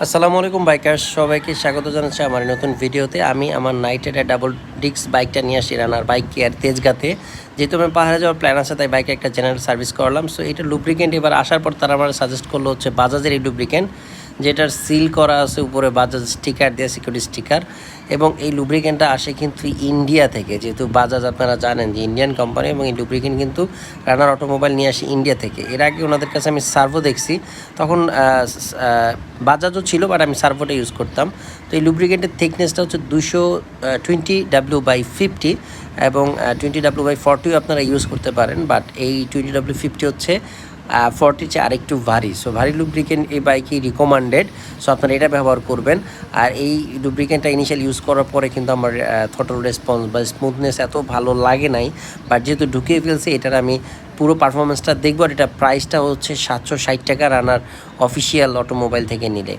আসসালামু আলাইকুম, বাইকার সবাইকে স্বাগত জানাচ্ছি আমার নতুন ভিডিওতে। আমি আমার নাইট রাইডার ডাবল ডিক্স বাইকটা নিয়ে আসি রানার বাইক কেয়ার তেজগাতে। যেহেতু আমি পাহাড়ে যাওয়ার প্ল্যান আছে, তাই বাইকে একটা জেনারেল সার্ভিস করলাম। সো এটা লুব্রিকেন্ট এবার আসার পর তারা আমার সাজেস্ট করল হচ্ছে বাজাজের এই লুব্রিকেন্ট যেটার সিল করা আছে উপরে বাজাজ স্টিকার দেওয়া সিকিউরিটি স্টিকার এবং এই লুব্রিকেন্টটা আসে কিন্তু ইন্ডিয়া থেকে। যেহেতু বাজাজ আপনারা জানেন যে ইন্ডিয়ান কোম্পানি এবং এই লুব্রিকেন্ট কিন্তু রানার অটোমোবাইল নিয়ে আসি ইন্ডিয়া থেকে। এর আগে ওনাদের কাছে আমি সার্ভো দেখছি, তখন বাজাজও ছিল বাট আমি সার্ভোটা ইউজ করতাম। তো এই লুব্রিকেন্টের থিকনেসটা হচ্ছে দুশো টোয়েন্টি ডাব্লিউ বাই ফিফটি এবং টোয়েন্টি ডাব্লিউ বাই ফর্টিও আপনারা ইউজ করতে পারেন বাট এই টোয়েন্টি ডাব্লিউ ফিফটি হচ্ছে ফর্টি চেয়ে আরেকটু ভারী। সো ভারী লুব্রিকেন্ট এই বাইকই রিকমান্ডেড সো আপনারা এটা ব্যবহার করবেন। আর এই লুব্রিকেন্টটা ইনিশিয়াল ইউজ করার পরে কিন্তু আমার থটল রেসপন্স বা স্মুথনেস এত ভালো লাগে নাই। বাট যেহেতু ঢুকিয়ে ফেলছে, এটার আমি পুরো পারফরমেন্সটা দেখব। আর এটা প্রাইসটা হচ্ছে সাতশো ষাট টাকা রানার অফিসিয়াল অটোমোবাইল থেকে নিলে।